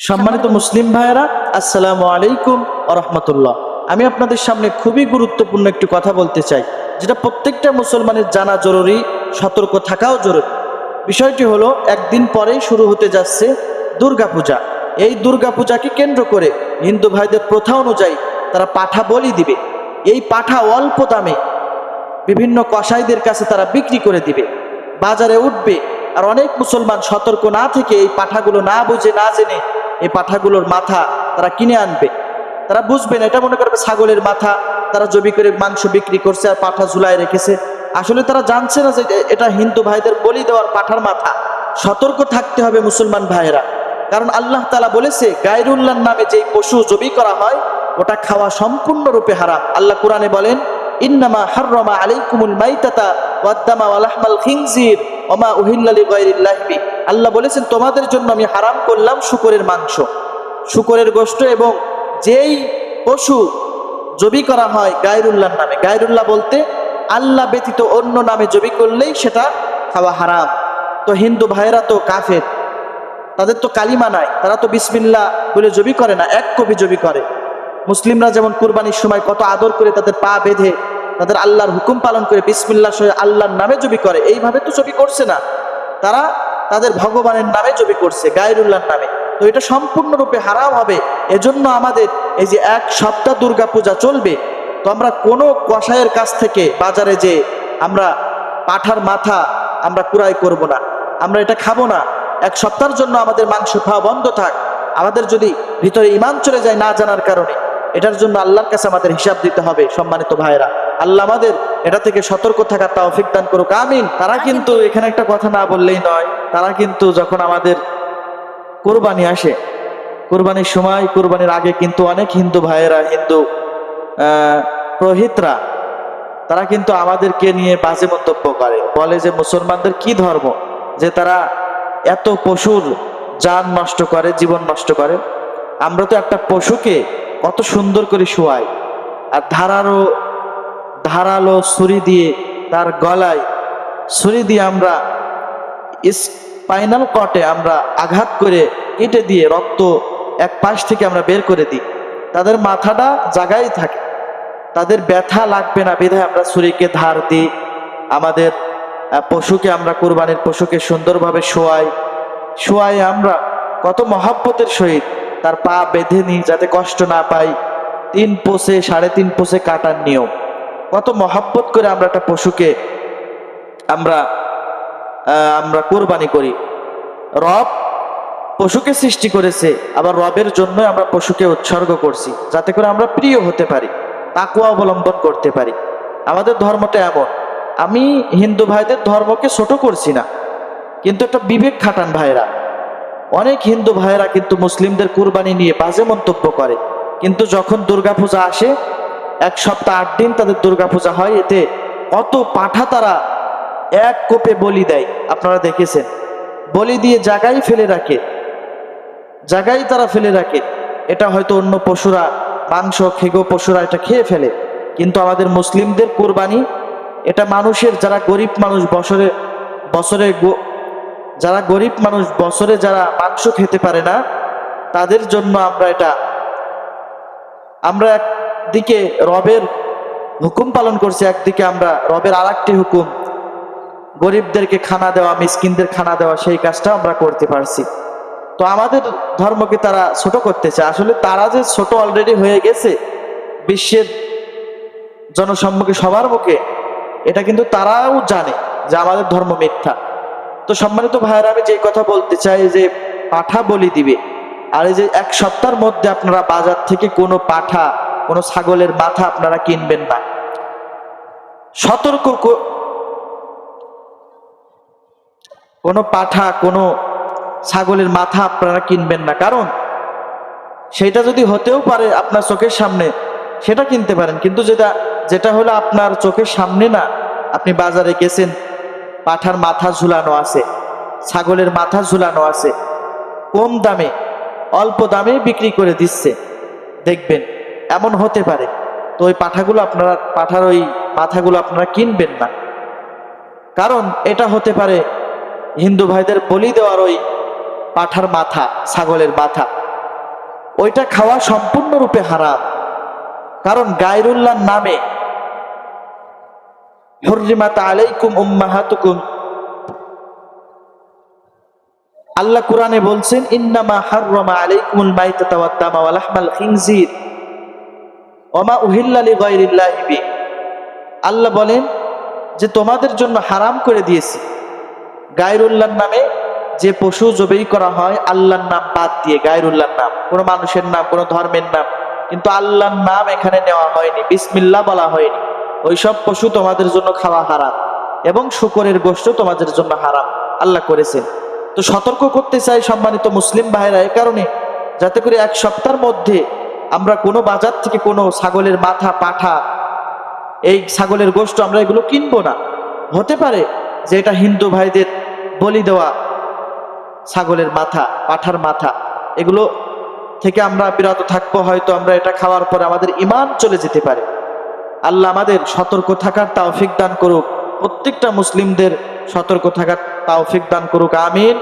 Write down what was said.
সম্মানিত মুসলিম ভাইয়েরা, আসসালামু আলাইকুম রহমতুল্লাহ। আমি আপনাদের সামনে খুবই গুরুত্বপূর্ণ একটি কথা বলতে চাই, যেটা প্রত্যেকটা মুসলমানের জানা জরুরি, সতর্ক থাকাও জরুরি। বিষয়টি হলো, একদিন পরেই শুরু হতে যাচ্ছে দুর্গাপূজা। এই দুর্গাপূজাকে কেন্দ্র করে হিন্দু ভাইদের প্রথা অনুযায়ী তারা পাঠা বলি দিবে। এই পাঠা অল্প দামে বিভিন্ন কসাইদের কাছে তারা বিক্রি করে দিবে। বাজারে উঠবে, আর অনেক মুসলমান সতর্ক না থেকে এই পাঠাগুলো না বুঝে, না জেনে এই পাঠাগুলোর মাথা তারা কিনে আনবে। তারা বুঝবে না, এটা মনে করবে ছাগলের মাথা, তারা জবি করে মাংস বিক্রি করছে আর পাঠা ঝুলায় রেখেছে। আসলে তারা জানছে না যে এটা হিন্দু ভাইদের বলি দেওয়ার পাঠার মাথা। সতর্ক থাকতে হবে মুসলমান ভাইয়েরা। কারণ আল্লাহ তালা বলেছে, গায়রুল্লাহর নামে যেই পশু জবি করা হয়, ওটা খাওয়া সম্পূর্ণরূপে হারাম। আল্লাহ কোরআনে বলেন, ইন্নামা হাররামা আলাইকুমুল মাইতাতা ওয়াদ্দামা ওয়ালাহমাল খিনজির ওমা উহিল্লা লিগাইরিল্লাহি বি। আল্লাহ বলেছেন, তোমাদের জন্য আমি হারাম করলাম শুকরের মাংস। শুকরের গোশত এবং যেই পশু জবি করা হয় গায়রুল্লাহর নামে। গায়রুল্লাহ বলতে, আল্লাহ ব্যতীত অন্য নামে জবি করলেই সেটা খাওয়া হারাম। তো হিন্দু ভাইয়েরা তো কাফের। তাদের তো কালিমা নাই। তারা তো বিসমিল্লা বলে জবি করে না, এক কপি জবি করে। মুসলিমরা যেমন কুরবানির সময় কত আদর করে তাদের পা বেঁধে, তাদের আল্লাহর হুকুম পালন করে বিসমিল্লা সহ আল্লাহর নামে জবি করে, এইভাবে তো জবি করছে না। তারা তাদের ভগবানের নামে জবি করছে গায়রুল্লাহর নামে। তো এটা সম্পূর্ণরূপে হারাম হবে। এজন্য আমাদের এই যে এক সপ্তাহ দুর্গা পূজা চলবে তো আমরা কোনো কসাইয়ের কাছ থেকে বাজারে যে আমরা পাঠার মাথা আমরা কুড়াই করব না। আমরা এটা খাব না। এক সপ্তাহের জন্য আমাদের মাংস খাওয়া বন্ধ থাক। আমাদের যদি ভিতরে ইমান চলে যায় না জানার কারণে এটার জন্য আল্লাহর কাছে আমাদের হিসাব দিতে হবে সম্মানিত ভাইরা আল্লাহ আমাদের এটা থেকে সতর্ক থাকার তৌফিক দান করুক আমিন। তারা কিন্তু এখানে একটা কথা না বললেই নয়। তারা কিন্তু যখন আমাদের কোরবানি আসে, কোরবানির সময়, কোরবানির আগে কিন্তু অনেক হিন্দু ভাইয়েরা, হিন্দু পুরোহিতরা, তারা কিন্তু আমাদেরকে নিয়ে বাজে মন্তব্য করে। বলে যে মুসলমানদের কি ধর্ম? যে তারা এত পশুর যান নষ্ট করে, জীবন নষ্ট করে। আমরা তো একটা পশুকে কত সুন্দর করে শোয়াই, আর ধারালো ধারালো ছুরি দিয়ে তার গলায় ছুরি দিয়ে আমরা স্পাইনাল কটে আমরা আঘাত করে কেটে দিয়ে রক্ত এক পাশ থেকে আমরা বের করে দিই। তাদের মাথাটা জায়গায় থাকে। তাদের ব্যথা লাগবে না, বিধায় আমরা ছুরিকে ধার দিই। আমাদের পশুকে আমরা কোরবানির পশুকে সুন্দরভাবে শোয়াই। শোয়াই আমরা কত মহাব্বতের সহিত তার পা বেঁধে নিই যাতে কষ্ট না পাই। তিন পোষে, সাড়ে তিন পোষে কাটার নিয়ম। কত মহাব্বত করে আমরা একটা পশুকে আমরা আমরা কোরবানি করি। রব পশুকে সৃষ্টি করেছে, আবার রবের জন্য আমরা পশুকে উৎসর্গ করছি, যাতে করে আমরা প্রিয় হতে পারি তাকুয়া অবলম্বন করতে পারি। আমাদের ধর্মটা এমন, আমি হিন্দু ভাইদের ধর্মকে ছোট করছি না, কিন্তু একটা বিবেক খাটান ভাইরা অনেক হিন্দু ভাইরা কিন্তু মুসলিমদের কুরবানি নিয়ে বাজে মন্তব্য করে, কিন্তু যখন দুর্গাপূজা আসে, এক সপ্তাহ আট দিন তাদের দুর্গাপূজা হয়, এতে কত পাঠা তারা এক কোপে বলি দেয়। আপনারা দেখেছেন? বলি দিয়ে জায়গায় ফেলে রাখে। জায়গায় তারা ফেলে রাখে। এটা হয়তো অন্য পশুরা, মাংস, খেগো পশুরা এটা খেয়ে ফেলে। কিন্তু আমাদের মুসলিমদের কোরবানি, এটা মানুষের যারা গরিব মানুষ বছরে বছরে যারা গরিব মানুষ বছরে যারা মাংস খেতে পারে না, তাদের জন্য আমরা এটা, আমরা একদিকে রবের হুকুম পালন করছি, একদিকে আমরা রবের আর হুকুম। গরিবদেরকে খানা দেওয়া, মিসকিনদের খানা দেওয়া, সেই কাজটা আমরা করতে পারছি। তো আমাদের ধর্মকে তারা ছোট করতে চায় আসলে তারা যে ছোট অলরেডি হয়ে গেছে, বিশ্বের জনসম্মুখে সবার মুখে, এটা কিন্তু তারাও জানে যে আমাদের ধর্ম মিথ্যা। তো সম্মানিত ভাইয়েরা, আমি যে কথা বলতে চাই, যে পাঠা বলি দিবে। আর এই যে এক সপ্তাহের মধ্যে আপনারা বাজার থেকে কোনো পাঠা, কোনো ছাগলের মাথা আপনারা কিনবেন না। সতর্ক কোনো পাঠা, কোনো ছাগলের মাথা আপনারা কিনবেন না। কারণ সেটা যদি হতেও পারে আপনার চোখের সামনে, সেটা কিনতে পারেন। কিন্তু যেটা যেটা হলো আপনার চোখের সামনে না, আপনি বাজারে গেছেন, পাঠার মাথা ঝুলানো আছে, ছাগলের মাথা ঝুলানো আছে, কম দামে, অল্প দামে বিক্রি করে দিচ্ছে, দেখবেন, এমন হতে পারে। তো ওই পাঠাগুলো আপনারা, পাঠার ওই মাথাগুলো আপনারা কিনবেন না। কারণ এটা হতে পারে হিন্দু ভাইদের বলি দেওয়ার ওই পাঠার মাথা, ছাগলের মাথা, ওইটা খাওয়া সম্পূর্ণরূপে হারাম। কারণ গায়রুল্লাহর নামে হরিমাত আলাইকুম আল্লাহ কোরআনে বলছেন, ইন্নামা হাররামা আলাইকুমুল মাইতাতা ওয়াদ দামা ওয়া লাহমাল খিনজির। ওমা উহিল্লা আল্লাহ বলেন যে তোমাদের জন্য হারাম করে দিয়েছি। গায়রুল্লাহর নামে যে পশু জবেই করা হয়, আল্লাহর নাম বাদ দিয়ে গায়রুল্লাহর নাম। কোনো মানুষের নাম, কোনো ধর্মের নাম। কিন্তু আল্লাহর নাম এখানে নেওয়া হয়নি বিসমিল্লা বলা হয়নি। ওইসব পশু তোমাদের জন্য খাওয়া হারাম এবং শুকরের গোষ্ঠ তোমাদের জন্য হারাম। আল্লাহ করেছেন তো সতর্ক করতে চাই সম্মানিত মুসলিম ভাইরা এ কারণে, যাতে করে এক সপ্তাহের মধ্যে আমরা কোনো বাজার থেকে কোনো ছাগলের মাথা, পাঠা, এই ছাগলের গোষ্ঠ আমরা এগুলো কিনবো না। হতে পারে যে এটা হিন্দু ভাইদের বলি দেওয়া, ছাগলের মাথা পাঠার মাথা, এগুলো থেকে আমরা বিরত থাকব, হয়তো আমরা এটা খাওয়ার পর আমাদের ইমান চলে যেতে পারে। আল্লাহ আমাদের সতর্ক থাকার তাওফিক দান করুক, প্রত্যেকটা মুসলিমদের সতর্ক থাকার তাওফিক দান করুক, আমিন।